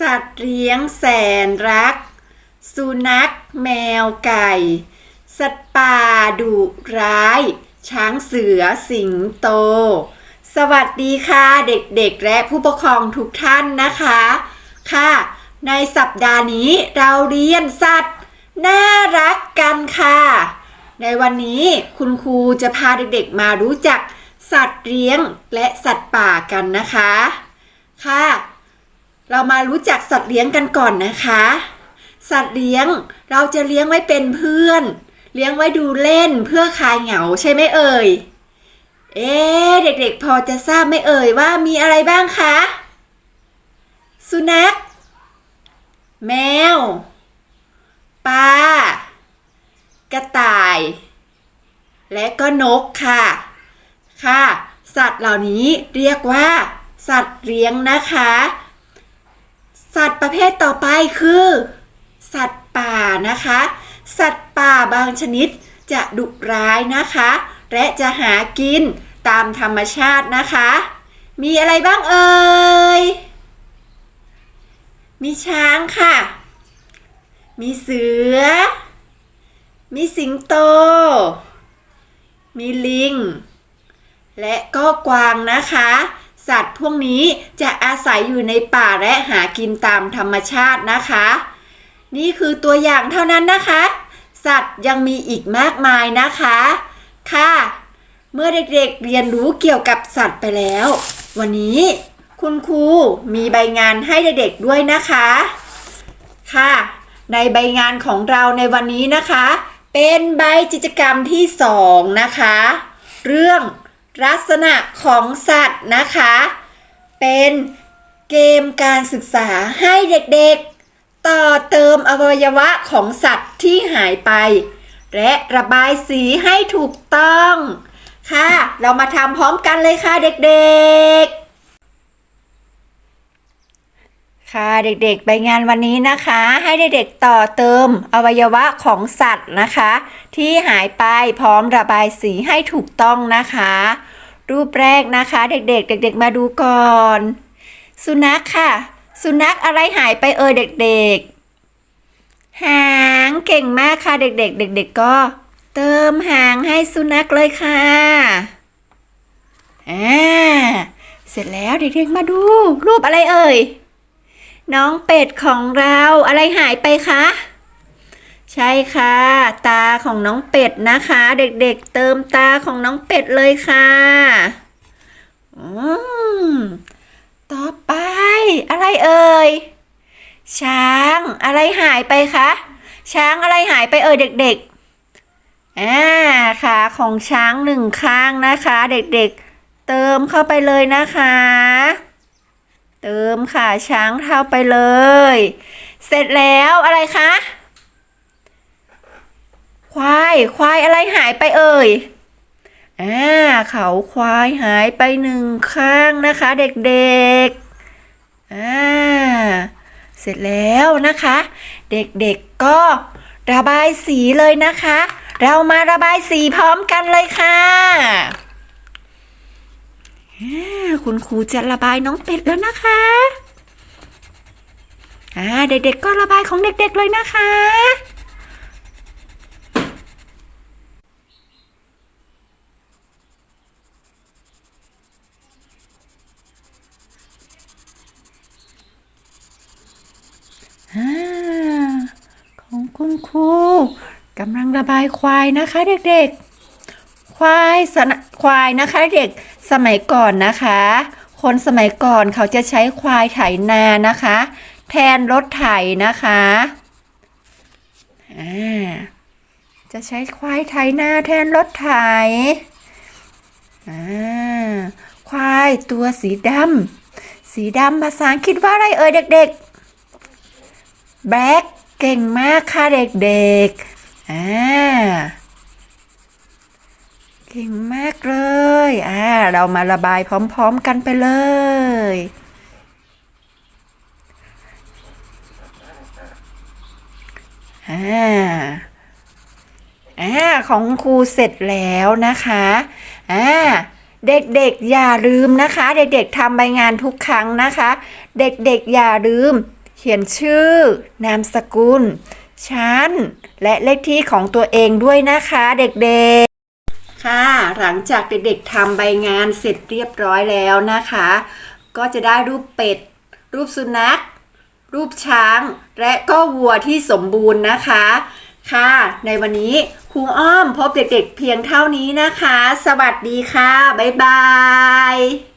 สัตว์เลี้ยงแสนรัก สุนัขแมวไก่ สัตว์ป่าดุร้าย ช้างเสือสิงโต สวัสดีค่ะเด็กๆ และผู้ปกครองทุกท่านนะคะ ค่ะ ในสัปดาห์นี้เราเรียนสัตว์ น่ารักกันค่ะ ในวันนี้คุณครูจะพาเด็กๆมารู้จักสัตว์เลี้ยงและสัตว์ป่ากันนะคะ ค่ะ เรามารู้จักสัตว์เลี้ยงกันก่อนนะคะ สัตว์เลี้ยงเราจะเลี้ยงไว้เป็นเพื่อน เลี้ยงไว้ดูเล่นเพื่อคลายเหงาใช่ไหมเอ่ย เอ๊เด็กๆ พอจะทราบไหมเอ่ยว่ามีอะไรบ้างคะ สุนัข แมว ปลา กระต่าย และก็นกค่ะ ค่ะ สัตว์เหล่านี้เรียกว่า สัตว์เลี้ยงนะคะ สัตว์ประเภทต่อไปคือ สัตว์ป่านะคะ สัตว์ป่าบางชนิดจะดุร้ายนะคะ และจะหากินตามธรรมชาตินะคะ มีอะไรบ้างเอ่ย มีช้างค่ะ มีเสือ มีสิงโต มีลิง และก็กวางนะคะ สัตว์พวกนี้จะอาศัยอยู่ในป่าและหากินตามธรรมชาตินะคะ นี่คือตัวอย่างเท่านั้นนะคะ สัตว์ยังมีอีกมากมายนะคะ ค่ะ เมื่อเด็กๆเรียนรู้เกี่ยวกับสัตว์ไปแล้ว วันนี้คุณครูมีใบงานให้เด็กๆด้วยนะคะ ค่ะ ในใบงานของเราในวันนี้นะคะ เป็นใบกิจกรรมที่สองนะคะ เรื่อง ลักษณะของสัตว์นะคะ เป็นเกมการศึกษาให้เด็กๆ ต่อเติมอวัยวะของสัตว์ที่หายไป และระบายสีให้ถูกต้อง ค่ะ เรามาทำพร้อมกันเลยค่ะเด็กๆ ค่ะเด็กๆใบงานวันนี้นะคะ ให้เด็กๆต่อเติมอวัยวะของสัตว์นะคะ ที่หายไปพร้อมระบายสีให้ถูกต้องนะคะ รูปแรกนะคะ เด็กๆ เด็ก ๆ มาดูก่อน สุนัขค่ะ สุนัขอะไรหายไปเอ่ยเด็กๆ หางเก่งมากค่ะเด็กๆ เด็ก ๆ ก็ เติมหางให้สุนัขเลยค่ะอ่าเสร็จแล้วเด็กๆมาดู รูปอะไรเอ่ย น้องเป็ดของเราอะไรหายไปคะ ใช่ค่ะ ตาของน้องเป็ดนะคะ เด็กๆเติมตาของน้องเป็ดเลยค่ะอืมต่อไป อะไรเอ่ย ช้างอะไรหายไปคะ ช้างอะไรหายไปเอ่ยเด็กๆอ่าขาของช้างหนึ่งข้างนะคะ เด็กๆเติมเข้าไปเลยนะคะ เติมขาช้างเท้าไปเลย เสร็จแล้วอะไรคะ ควายควายอะไรหายไปเอ่ยอ่าเขาควายหายไปหนึ่งข้างนะคะ เด็กๆอ่าเสร็จแล้วนะคะ เด็กๆก็ระบายสีเลยนะคะ เรามาระบายสีพร้อมกันเลยค่ะ คุณครูจะระบายน้องเป็ดแล้วนะคะอ่าเด็กๆก็ระบายของเด็กๆเลยนะคะอาของคุณครูกำลังระบายควายนะคะ เด็กๆ ควายสนะควายนะคะ เด็ก สมัยก่อนนะคะ คนสมัยก่อนเขาจะใช้ควายไถนานะคะ แทนรถไถนะคะอ่าจะใช้ควายไถนาแทนรถไถอ่าควายตัวสีดำสีดำภาษาอังกฤษว่าอะไรเอ่ยเด็กๆแบล็กเก่งมากค่ะเด็กๆอ่า เก่งมากเลย อ่า เรามาระบายพร้อมๆกันไปเลย อ่า อ่า ของครูเสร็จแล้วนะคะ อ่า เด็กๆอย่าลืมนะคะ เด็กๆทำใบงานทุกครั้งนะคะ เด็กๆอย่าลืม เขียนชื่อ นามสกุล ชั้น และเลขที่ของตัวเองด้วยนะคะ เด็กๆ ค่ะ หลังจากเด็กๆทำใบงานเสร็จเรียบร้อยแล้วนะคะ ก็จะได้รูปเป็ด รูปสุนัข รูปช้าง และก็วัวที่สมบูรณ์นะคะ ค่ะ ในวันนี้ครูอ้อมพบเด็กๆเพียงเท่านี้นะคะ สวัสดีค่ะ บ๊ายบาย